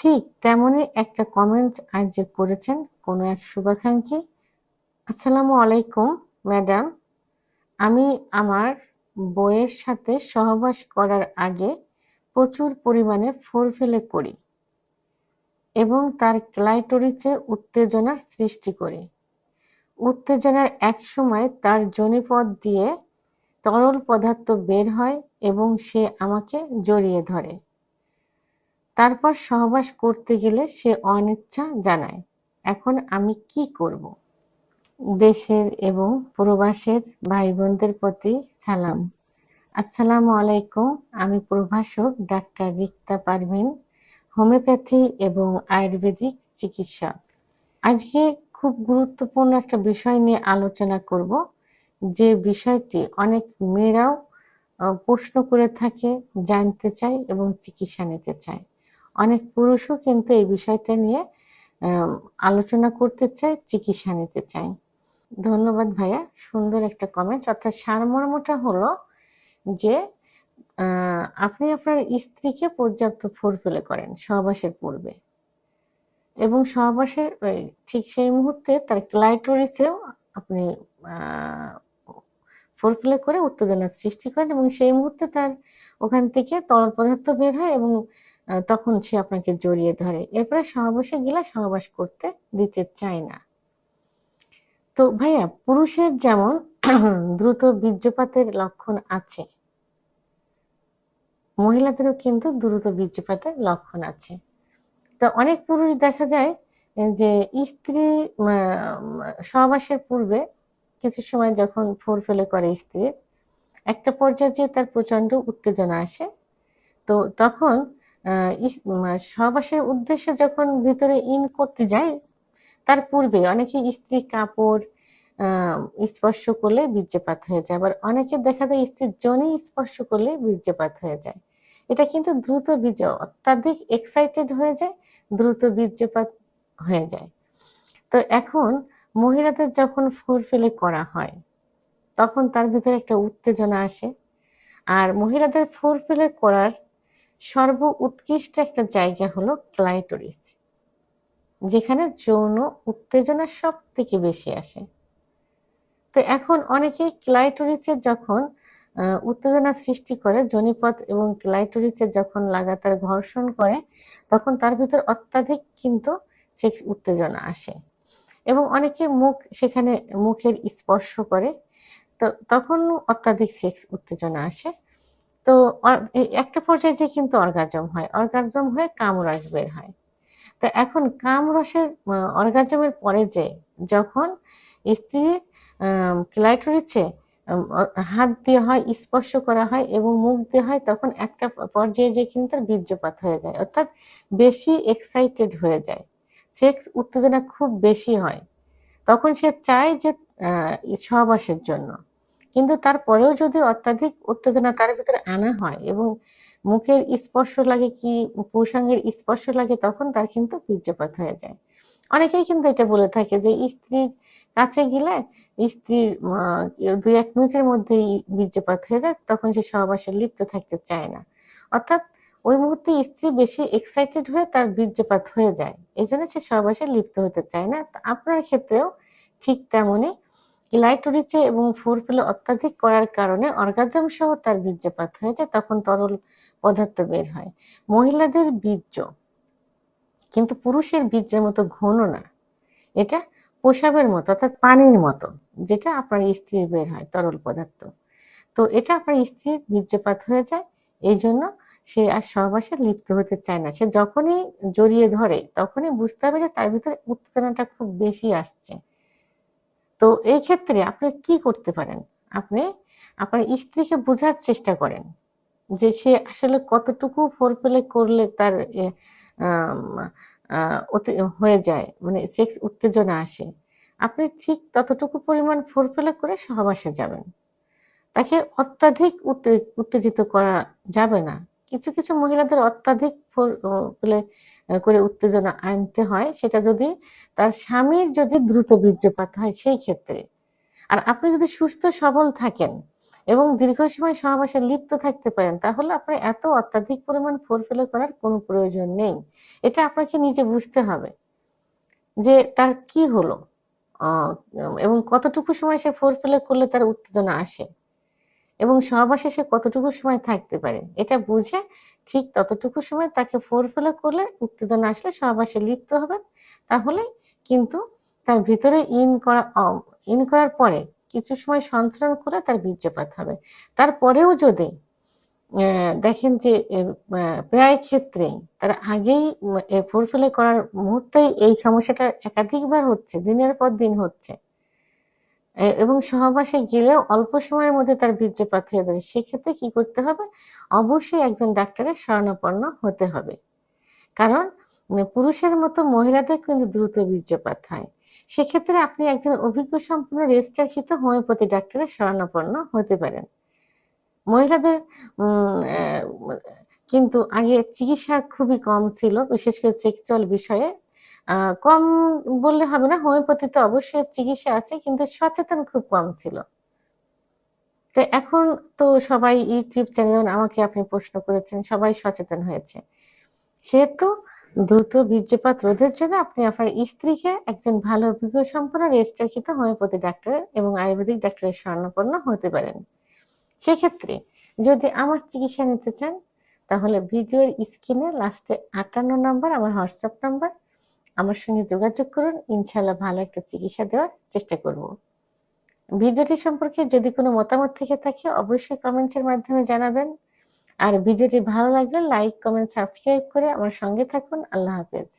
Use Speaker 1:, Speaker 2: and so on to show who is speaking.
Speaker 1: ঠিক তেমনই একটা কমেন্ট আজ করেছেন কোনো এক শুভাকাঙ্ক্ষী। আসসালামু আলাইকুম ম্যাডাম আমি আমার বইয়ের সাথে সহবাস করার আগে প্রচুর পরিমাণে ফেলে করি এবং তার ক্লাইটোরিসে উত্তেজনার সৃষ্টি করি। উত্তেজনার এক সময় তার জনিপথ দিয়ে তরল পদার্থ বের হয় এবং সে আমাকে জড়িয়ে ধরে। তারপর সহবাস করতে গেলে সে অনিচ্ছা জানায়, এখন আমি কি করব? দেশের এবং প্রবাসের ভাই বোনদের প্রতি সালাম। আসসালামু আলাইকুম, আমি প্রভাষক ডাক্তার রিক্তা পারভিন, হোমিওপ্যাথি এবং আয়ুর্বেদিক চিকিৎসক। আজকে খুব গুরুত্বপূর্ণ একটা বিষয় নিয়ে আলোচনা করব, যে বিষয়টি অনেক মেয়েরাও প্রশ্ন করে থাকে, জানতে চায় এবং চিকিৎসা নিতে চায়। অনেক পুরুষও কিন্তু এই বিষয়টা নিয়ে আলোচনা করতে চায়, চিকিৎসা নিতে চায়। ধন্যবাদ ভাইয়া, সুন্দর একটা কমেন্ট অর্থাৎ সারমর্মটা হলো যে আপনি আপনার স্ত্রীকে পর্যাপ্ত ফোরফেলে করেন, সহবাসের পূর্বে। এবং সহবাসের ঠিক সেই মুহূর্তে তার ক্লাইটোরিসেও আপনি ফোরফেলে করে উত্তেজনার সৃষ্টি করেন এবং সেই মুহূর্তে তার ওখান থেকে তরল পদার্থ বের হয় এবং তখন সে আপনাকে জড়িয়ে ধরে। এরপরে সহবাসে গেলে সহবাস করতে দিতে চায় না। তো ভাইয়া, পুরুষের যেমন দ্রুত বীর্যপাতের লক্ষণ আছে, মহিলাদেরও কিন্তু দ্রুত বীর্যপাতের লক্ষণ আছে। তো অনেক পুরুষ দেখা যায় যে স্ত্রী সহবাসের পূর্বে কিছু সময় যখন ফোর ফেলে করে স্ত্রীর, একটা পর্যায়ে তার প্রচণ্ড উত্তেজনা আসে, তো তখন সহবাসের উদ্দেশ্যে যখন ভিতরে ইন করতে যায় তার পূর্বে অনেকে স্ত্রী কাপড় স্পর্শ করলে বীর্যপাত হয়ে যায়। আবার অনেকে দেখা যায় স্ত্রীর জনি স্পর্শ করলে বীর্যপাত হয়ে যায়। এটা কিন্তু দ্রুত বীর্য, অত্যাধিক এক্সাইটেড হয়ে যায়, দ্রুত বীর্যপাত হয়ে যায়। তো এখন মহিলাদের যখন ফুল ফেলে করা হয়, তখন তার ভিতরে একটা উত্তেজনা আসে। আর মহিলাদের ফুল ফেলে করার সর্ব উৎকৃষ্ট একটা জায়গা হলো ক্লাইটোরিস, যেখানে যৌন উত্তেজনা সব থেকে বেশি আসে। তো এখন অনেকেই ক্লাইটোরিসের যখন উত্তেজনা সৃষ্টি করে, জনিপথ এবং ক্লাইটোরিসে যখন লাগাতার ঘর্ষণ করে, তখন তার ভিতর অত্যাধিক কিন্তু সেক্স উত্তেজনা আসে। এবং অনেকে মুখ, সেখানে মুখের স্পর্শ করে, তো তখন অত্যাধিক সেক্স উত্তেজনা আসে। তো একটা পর্যায়ে যে কিন্তু অর্গাজম হয়, অর্গাজম হয়ে কামরস বের হয়। তো এখন কামরসের অর্গাজমের পরে যে যখন স্ত্রীর ক্লাইটোরিসে হাত দিয়ে হয়, স্পর্শ করা হয় এবং মুখ দিয়ে হয়, তখন একটা পর্যায়ে যে কিন্তু তার বীর্যপাত হয়ে যায়, অর্থাৎ বেশি এক্সাইটেড হয়ে যায়। সেক্স উত্তেজনা খুব বেশি হয়। তখন সে চায় যে সহবাসের জন্য। কিন্তু তারপরেও যদি অত্যাধিক উত্তেজনা তার ভিতরে আনা হয় এবং মুখের স্পর্শ লাগে কি পুরুষাঙ্গের স্পর্শ লাগে, তখন তার কিন্তু বীর্যপাত হয়ে যায়। অনেকেই কিন্তু এটা বলে থাকে যে স্ত্রীর কাছে গেলে স্ত্রীর দুই এক মিনিটের মধ্যেই বীর্যপাত হয়ে যায়, তখন সে সহবাসে লিপ্ত থাকতে চায় না। অর্থাৎ ওই মুহূর্তে স্ত্রী বেশি এক্সাইটেড হয়ে তার বীর্যপাত হয়ে যায় এই জন্য সে সহবাসে লিপ্ত হতে চায় না। আপনার ক্ষেত্রেও ঠিক তেমনই ক্লাইটোরিচে এবং ফোরফেলে অত্যাধিক করার কারণে অর্গাজম সহ তার বীর্যপাত হয়ে যায়, তখন তরল পদার্থ বের হয়। মহিলাদের বীর্য। কিন্তু পুরুষের বীর্যের মতো ঘন না। এটা পোশাবের মতো, অর্থাৎ পানির মতো, যেটা আপনার স্ত্রীর বের হয়, তরল পদার্থ। তো এটা আপনার স্ত্রীর বীর্যপাত হয়ে যায়, এই জন্য সে আর সহবাসে লিপ্ত হতে চায় না। সে যখনই জড়িয়ে ধরে, তখনই বুঝতে হবে যে তার ভিতরে উত্তেজনাটা খুব বেশি আসছে। তো এই ক্ষেত্রে আপনি কি করতে পারেন? আপনি আপনার স্ত্রীকে বোঝার চেষ্টা করেন যে সে আসলে কতটুকু ফোরপেলে করলে তার হয়ে যায় মানে সেক্স উত্তেজনা আসে। আপনি ঠিক ততটুকু পরিমাণ ফোরফেলে করে সহবাসে যাবেন। তাকে অত্যাধিক উত্তেজিত করা যাবে না। কিছু কিছু মহিলাদের অত্যাধিক করে উত্তেজনা আনতে হয়। সেটা যদি তার স্বামীর যদি দ্রুত বীর্যপাত হয়, সেই ক্ষেত্রে। আর আপনি যদি সুস্থ, সবল থাকেন এবং দীর্ঘ সময় সহবাসে লিপ্ত থাকতে পারেন, তাহলে আপনার এত অত্যাধিক পরিমাণ ফোর ফেলে করার কোনো প্রয়োজন নেই। এটা আপনাকে নিজে বুঝতে হবে যে তার কি হলো এবং কতটুকু সময় সে ফোর ফেলে করলে তার উত্তেজনা আসে। এবং সহবাসে সে কতটুকু সময় থাকতে পারে? এটা বুঝে ঠিক ততটুকু সময় তাকে ফোর ফেলে করলে উত্তেজনা আসলে সহবাসে লিপ্ত হবেন তাহলে কিন্তু তার ভিতরে ইন করা ইন করার পরে কিছু সময় সঞ্চালন করে তার বীর্যপাত হবে। তারপরেও যদি দেখেন যে প্রায় ক্ষেত্রে তার আগেই ফোর ফেলে করার মুহূর্তেই এই সমস্যাটা একাধিকবার হচ্ছে, দিনের পর দিন হচ্ছে। এবং সহবাসে গেলেও অল্প সময়ের মধ্যে তার বীর্যপাত হয়ে যাচ্ছে সেক্ষেত্রে কি করতে হবে? অবশ্যই একজন ডাক্তারের শরণাপন্ন হতে হবে। কারণ পুরুষের মতো মহিলাদের কিন্তু দ্রুত বীর্যপাত হয়। সেক্ষেত্রে আপনি একজন অভিজ্ঞ সম্পন্ন রেজিস্টারকৃত হোমিওপ্যাথি ডাক্তারের শরণাপন্ন হতে পারেন। মহিলাদের কিন্তু আগে চিকিৎসা খুবই কম ছিল, বিশেষ করে সেক্সুয়াল বিষয়ে কম বললে হবে না হোমিওপ্যাথিতে অবশ্যই চিকিৎসা আছে, কিন্তু সচেতন খুব কম ছিল। তো এখন তো সবাই ইউটিউব চ্যানেল, আমাকে আপনি প্রশ্ন করেছেন, সবাই সচেতন হয়েছে। সেহেতু দ্রুত বীর্যপাত রোধের জন্য আপনি আপনার স্ত্রীকে একজন ভালো অভিজ্ঞ সম্পন্ন রেজিস্টারকৃত হোমিওপ্যাথি ডাক্তার এবং আয়ুর্বেদিক ডাক্তারের স্বর্ণপন্ন হতে পারেন। সেক্ষেত্রে যদি আমার চিকিৎসা নিতে চান, তাহলে ভিডিওর স্ক্রিনে লাস্টে আটান্ন নম্বর আমার হোয়াটসঅ্যাপ নাম্বার আমার সঙ্গে যোগাযোগ করুন। ইনশাল্লাহ ভালো একটা চিকিৎসা দেওয়ার চেষ্টা করব। ভিডিওটি সম্পর্কে যদি কোনো মতামত থেকে থাকে, অবশ্যই কমেন্টসের মাধ্যমে জানাবেন। আর ভিডিওটি ভালো লাগলে লাইক কমেন্ট সাবস্ক্রাইব করে আমার সঙ্গে থাকুন। আল্লাহ হাফেজ।